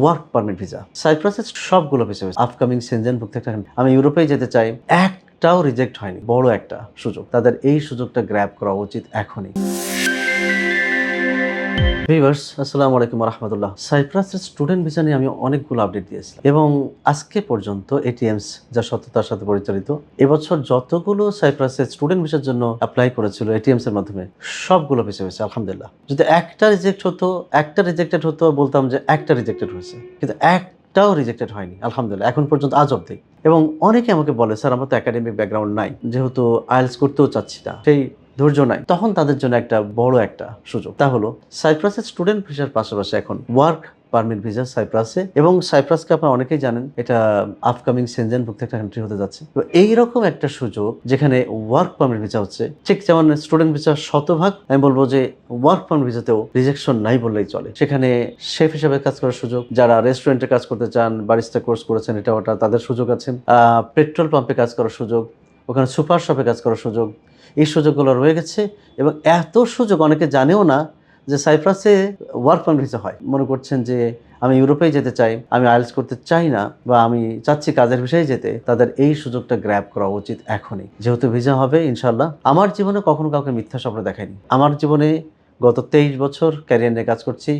Work permit visa সাইপ্রাসের সবগুলো visa upcoming Shenzhen ভুক্ত একটা আমি ইউরোপে যেতে চাই, একটাও রিজেক্ট হয়নি, বড় একটা সুযোগ। তাদের এই সুযোগটা গ্র্যাব করা উচিত এখনই। ভিভার্স আসসালামু আলাইকুম রহমতুল্লাহ সাইপ্রাসের স্টুডেন্ট ভিসা নিয়ে আমি অনেকগুলো আপডেট দিয়েছিলাম এবং আজকে পর্যন্ত এটিএমস যা সত্যতার সাথে পরিচালিত, এবছর যতগুলো সাইপ্রাসের স্টুডেন্ট ভিসার জন্য অ্যাপ্লাই করেছিল এটিএমস এর মাধ্যমে, সবগুলো ভিসা হয়েছে আলহামদুলিল্লাহ। যদি একটা রিজেক্ট হতো, একটা রিজেক্টেড হতো, বলতাম যে একটা রিজেক্টেড হয়েছে, কিন্তু একটাও রিজেক্টেড হয়নি, আলহামদুলিল্লাহ, এখন পর্যন্ত আজ অব্দি এবং অনেকে আমাকে বলে, স্যার, আমার তো একাডেমিক ব্যাকগ্রাউন্ড নাই, যেহেতু আইএলস করতেও চাচ্ছি না। সেই ধৈর্য নাই। তখন তাদের জন্য একটা বড় একটা সুযোগ। তা হলো, সাইপ্রাসের স্টুডেন্ট ভিসার পাশাপাশি এখন ওয়ার্ক পারমিট ভিসা সাইপ্রাসে এবং সাইপ্রাসকে আপনারা অনেকেই জানেন, এটা আপকামিং সেনজেন ভুক্ত একটা কান্ট্রি হতে যাচ্ছে। তো এইরকম একটা সুযোগ যেখানে ওয়ার্ক পারমিট ভিসা হচ্ছে, ঠিক যেমন স্টুডেন্ট ভিসা শতভাগ, আমি বলব যে ওয়ার্ক পারমিট ভিসাতেও রিজেকশন নাই বললেই চলে। সেখানে শেফ হিসাবে কাজ করার সুযোগ, যারা রেস্টুরেন্টে কাজ করতে চান বারিস্তা কোর্স করেছেন, এটা ওটা তাদের সুযোগ আছে। পেট্রোল পাম্পে কাজ করার সুযোগ ওখানে সুপার শপে কাজ করার সুযোগ। এই সুযোগগুলো রয়ে গেছে এবং এত সুযোগ অনেকে জানেও না যে সাইপ্রাসে ওয়ার্ক পারমিট ভিসা হয়। মনে করছেন যে আমি ইউরোপেই যেতে চাই, আমি আইএলস করতে চাই না বা আমি চাচ্ছি কাজের বিষয়ে যেতে, তাদের এই সুযোগটা গ্র্যাব করা উচিত এখনই। যেহেতু ভিসা হবে ইনশাল্লাহ আমার জীবনে কখনো কাউকে মিথ্যা স্বপ্ন দেখায়নি। আমার জীবনে গত তেইশ বছর ক্যারিয়ার নিয়ে কাজ করছি।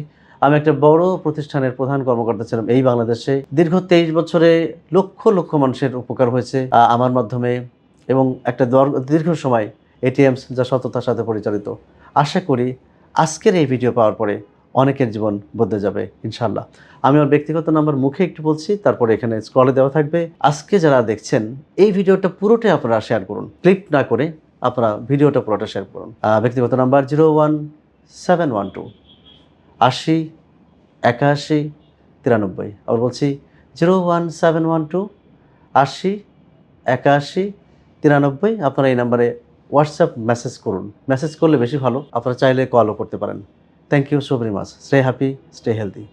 আমি একটা বড় প্রতিষ্ঠানের প্রধান কর্মকর্তা ছিলাম এই বাংলাদেশে। দীর্ঘ তেইশ বছরে লক্ষ লক্ষ মানুষের উপকার হয়েছে। আমার মাধ্যমে এবং একটা দর- দীর্ঘ সময় এটিএমস যা সততার সাথে পরিচালিত। আশা করি আজকের এই ভিডিও পাওয়ার পরে অনেকের জীবন বদলে যাবে ইনশাল্লাহ আমি আমার ব্যক্তিগত নাম্বার মুখে একটু বলছি, তারপরে এখানে স্ক্রলে দেওয়া থাকবে। আজকে যারা দেখছেন, এই ভিডিওটা পুরোটাই আপনারা শেয়ার করুন। ক্লিপ না করে আপনারা ভিডিওটা পুরোটা শেয়ার করুন। ব্যক্তিগত number zero one seven one two আশি, একাশি, তিরানব্বই। আবার বলছি zero one seven one two আশি, একাশি তিরানব্বই, আপনারা এই নাম্বারে হোয়াটসঅ্যাপ মেসেজ করুন। মেসেজ করলে বেশি ভালো, আপনারা চাইলে কলও করতে পারেন। Thank you so very much stay happy stay healthy